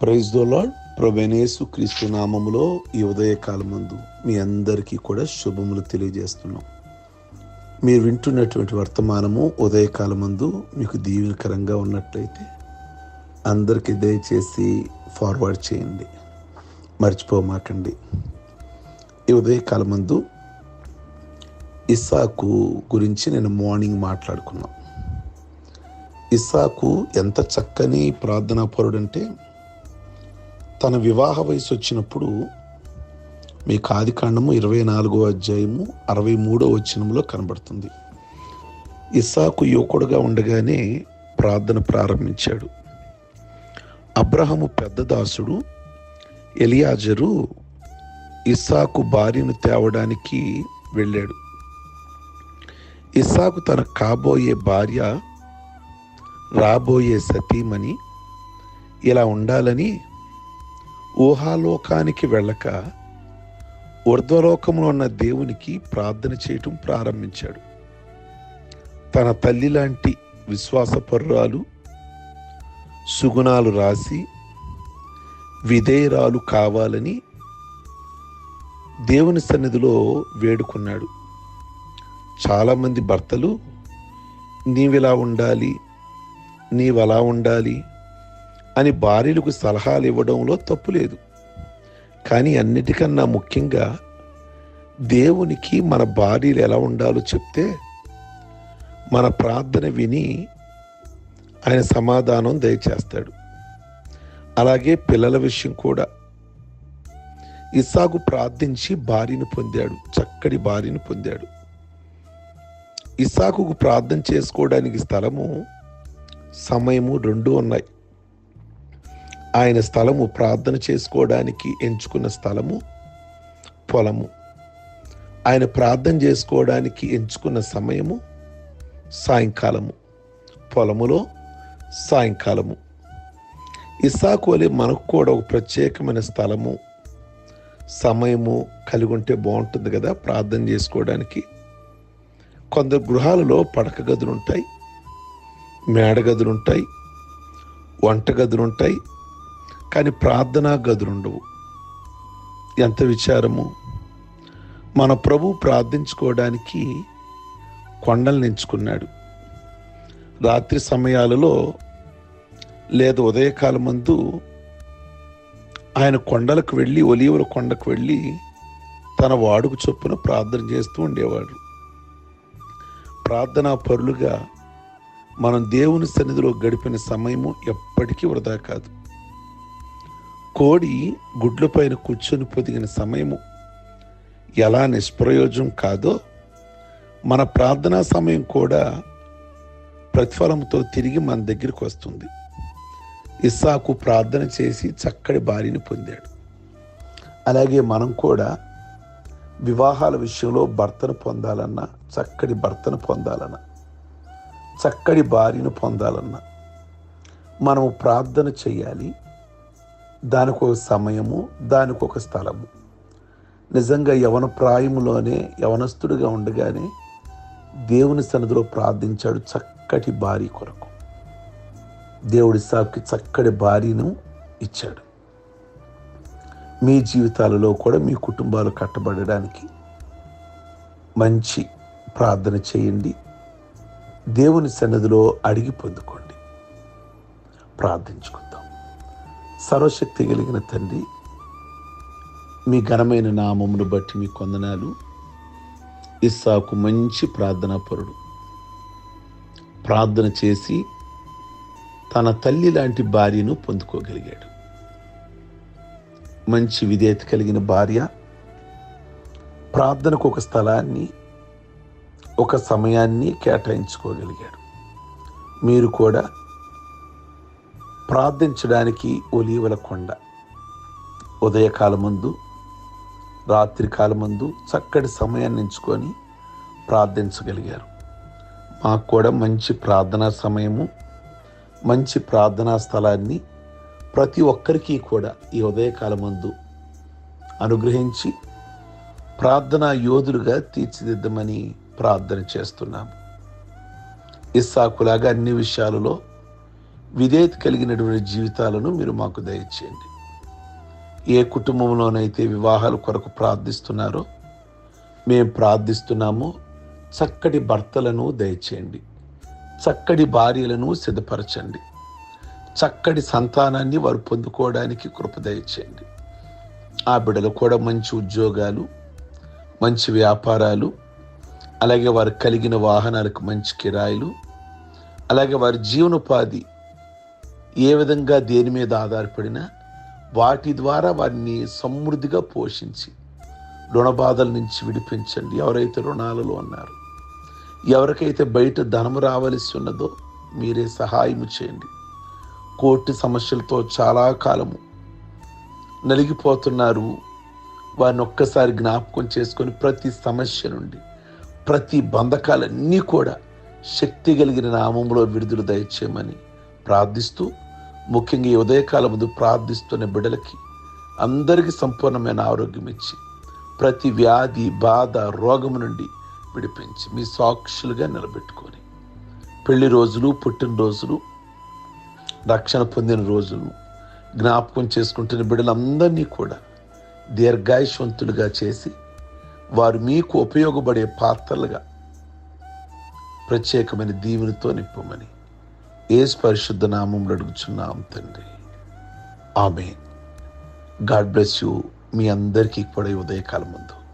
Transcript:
Praise దో lord ప్రభనేసు క్రీస్తు నామములో ఈ ఉదయకాలమందు మీ అందరికీ కూడా శుభములు తెలియజేస్తున్నాం. మీరు వింటున్నటువంటి వర్తమానము ఉదయకాలమందు మీకు దీవెనకరంగా ఉన్నట్లయితే అందరికీ దయచేసి ఫార్వర్డ్ చేయండి. మర్చిపోమాకండి. ఈ ఉదయకాలమందు ఇస్సాకు గురించి నేను మార్నింగ్ మాట్లాడుకున్నాను ఇస్సాకు ఎంత చక్కని ప్రార్థనాపరుడంటే తన వివాహ వయసు వచ్చినప్పుడు మీ కాదికాండము ఇరవై నాలుగో అధ్యాయము అరవై మూడో వచనంలో కనబడుతుంది. ఇస్సాకు యువకుడుగా ఉండగానే ప్రార్థన ప్రారంభించాడు. అబ్రహము పెద్ద దాసుడు ఎలియాజరు ఇస్సాకు భార్యను తేవడానికి వెళ్ళాడు. ఇస్సాకు తన కాబోయే భార్య రాబోయే సతీమణి ఇలా ఉండాలని ఊహాలోకానికి వెళ్ళక ఊర్ధ్వలోకంలో ఉన్న దేవునికి ప్రార్థన చేయటం ప్రారంభించాడు. తన తల్లి లాంటి విశ్వాసపరురాలు సుగుణాలు రాసి విధేయరాలు కావాలని దేవుని సన్నిధిలో వేడుకున్నాడు. చాలామంది భర్తలు నీవిలా ఉండాలి నీవలా ఉండాలి అని భార్యలకు సలహాలు ఇవ్వడంలో తప్పు లేదు. కానీ అన్నిటికన్నా ముఖ్యంగా దేవునికి మన భార్యలు ఎలా ఉండాలో చెప్తే మన ప్రార్థన విని ఆయన సమాధానం దయచేస్తాడు. అలాగే పిల్లల విషయం కూడా. ఇస్సాకు ప్రార్థించి భార్యను పొందాడు చక్కటి భార్యను పొందాడు. ఇసాకుకు ప్రార్థన చేసుకోవడానికి స్థలము సమయము రెండు ఉన్నాయి. ఆయన స్థలము ప్రార్థన చేసుకోవడానికి ఎంచుకున్న స్థలము పొలము. ఆయన ప్రార్థన చేసుకోవడానికి ఎంచుకున్న సమయము సాయంకాలము. పొలములో సాయంకాలము. ఇసాకు వలె మనకు కూడా ఒక ప్రత్యేకమైన స్థలము సమయము కలిగి ఉంటే బాగుంటుంది కదా ప్రార్థన చేసుకోవడానికి. కొందరు గృహాలలో పడక గదులు ఉంటాయి మేడ గదులు ఉంటాయి వంట గదులు ఉంటాయి కానీ ప్రార్థనా గదులుండవు ఎంత విచారము. మన ప్రభు ప్రార్థించుకోవడానికి కొండలను ఎంచుకున్నాడు రాత్రి సమయాలలో లేదా ఉదయకాలం మందు ఆయన కొండలకు వెళ్ళి ఒలీవుల కొండకు వెళ్ళి తన వాడుకు చొప్పున ప్రార్థన చేస్తూ ఉండేవాడు. ప్రార్థనా పరులుగా మనం దేవుని సన్నిధిలో గడిపిన సమయము ఎప్పటికీ వృధా కాదు. కోడి గుడ్లపైన కూర్చొని పొదిగిన సమయము ఎలా నిష్ప్రయోజనం కాదో మన ప్రార్థనా సమయం కూడా ప్రతిఫలంతో తిరిగి మన దగ్గరికి వస్తుంది. ఇస్సాకు ప్రార్థన చేసి చక్కటి భార్యని పొందాడు. అలాగే మనం కూడా వివాహాల విషయంలో భర్తను పొందాలన్నా చక్కటి భర్తను పొందాలన్నా చక్కటి భార్యను పొందాలన్నా మనము ప్రార్థన చేయాలి. దానికి ఒక సమయము దానికి ఒక స్థలము. నిజంగా యవన ప్రాయములోనే యవనస్తుడిగా ఉండగానే దేవుని సన్నిధిలో ప్రార్థించాడు చక్కటి భార్య కొరకు. దేవుడి సాకి చక్కటి భార్యను ఇచ్చాడు. మీ జీవితాలలో కూడా మీ కుటుంబాలు కట్టబడడానికి మంచి ప్రార్థన చేయండి. దేవుని సన్నిధిలో అడిగి పొందుకోండి. ప్రార్థించుకుందాం. సర్వశక్తి కలిగిన తండ్రి మీ ఘనమైన నామమును బట్టి మీ కొందనాలు. ఇస్సాకు మంచి ప్రార్థనా పరుడు ప్రార్థన చేసి తన తల్లి లాంటి భార్యను పొందుకోగలిగాడు. మంచి విధేయత కలిగిన భార్య ప్రార్థనకు ఒక స్థలాన్ని ఒక సమయాన్ని కేటాయించుకోగలిగాడు. మీరు కూడా ప్రార్థించడానికి ఒలీవల కొండ. ఉదయకాలమందు రాత్రికాలమందు చక్కటి సమయాన్ని ఎంచుకొని ప్రార్థించగలిగారు. మాకు కూడా మంచి ప్రార్థనా సమయము మంచి ప్రార్థనా స్థలాన్ని ప్రతి ఒక్కరికి కూడా ఈ ఉదయకాలమందు అనుగ్రహించి ప్రార్థనా యోధులుగా తీర్చిదిద్దమని ప్రార్థన చేస్తున్నాము. ఇస్సాకులాగా అన్ని విషయాలలో విధేయత కలిగినటువంటి జీవితాలను మీరు మాకు దయచేయండి. ఏ కుటుంబంలోనైతే వివాహాల కొరకు ప్రార్థిస్తున్నారో మేము ప్రార్థిస్తున్నామో చక్కటి భర్తలను దయచేయండి. చక్కటి భార్యలను సిద్ధపరచండి. చక్కటి సంతానాన్ని వారు పొందుకోవడానికి కృప దయచేయండి. ఆ బిడ్డలు కూడా మంచి ఉద్యోగాలు మంచి వ్యాపారాలు అలాగే వారు కలిగిన వాహనాలకు మంచి కిరాయిలు అలాగే వారి జీవనోపాధి ఏ విధంగా దేని మీద ఆధారపడినా వాటి ద్వారా వారిని సమృద్ధిగా పోషించి రుణబాధల నుంచి విడిపించండి. ఎవరైతే రుణాలలో ఉన్నారు ఎవరికైతే బయట ధనము రావలసి ఉన్నదో మీరే సహాయము చేయండి. కోర్టు సమస్యలతో చాలా కాలము నలిగిపోతున్నారు. వారిని ఒక్కసారి జ్ఞాపకం చేసుకొని ప్రతి సమస్య నుండి ప్రతి బంధకాలన్నీ కూడా శక్తి కలిగిన నామంలో విడుదల దయచేయమని ప్రార్థిస్తూ ముఖ్యంగా ఈ ఉదయకాలం ముందు ప్రార్థిస్తున్న బిడ్డలకి అందరికీ సంపూర్ణమైన ఆరోగ్యం ఇచ్చి ప్రతి వ్యాధి బాధ రోగము నుండి విడిపించి మీ సాక్షులుగా నిలబెట్టుకొని పెళ్ళి రోజులు పుట్టినరోజులు రక్షణ పొందిన రోజులు జ్ఞాపకం చేసుకుంటున్న బిడ్డలందరినీ కూడా దీర్ఘాయుషవంతులుగా చేసి వారు మీకు ఉపయోగపడే పాత్రలుగా ప్రత్యేకమైన దీవునితో నింపమని ఏసు పరిశుద్ధ నామంలో అడుగుచున్నాం తండ్రి. ఆమె గాడ్ బ్లెస్ యూ. మీ అందరికీ కూడా ఉదయకాలం ముందు